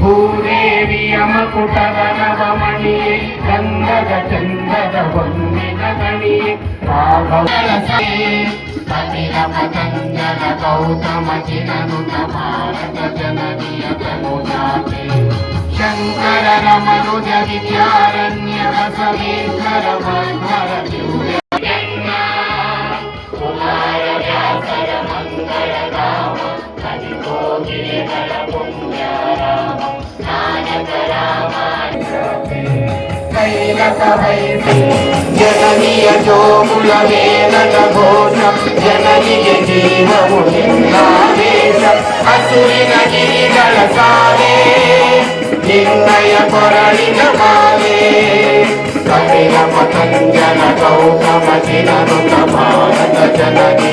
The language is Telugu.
ಭೂದೇವಿ ಅಮಕುಟದ ನವಮಣಿಯೇ ಗಂಧದ ಚಂದದ ಹೊಂದಿನ ಗಣಿಯೇ ರಾಘವೇ ಪತಿರ ಪತಂಜನ ಗೌತಮ ಚಿರನುತ ಭಾರತ ಜನನಿಯ ತನುಜಾತೆ ಶಂಕರ ರಮನುಜ ವಿದ್ಯಾರಣ್ಯ ಬಸವೇಶ್ವರ జననీయ జోముల వేదన ఘోష జననీయ జీవము లింగావేశ అసురిన గిరిగల సావే నిర్ణయ పొరళిన మావే కపిల పతంజన గౌతమ చిరనుత భారత జననీ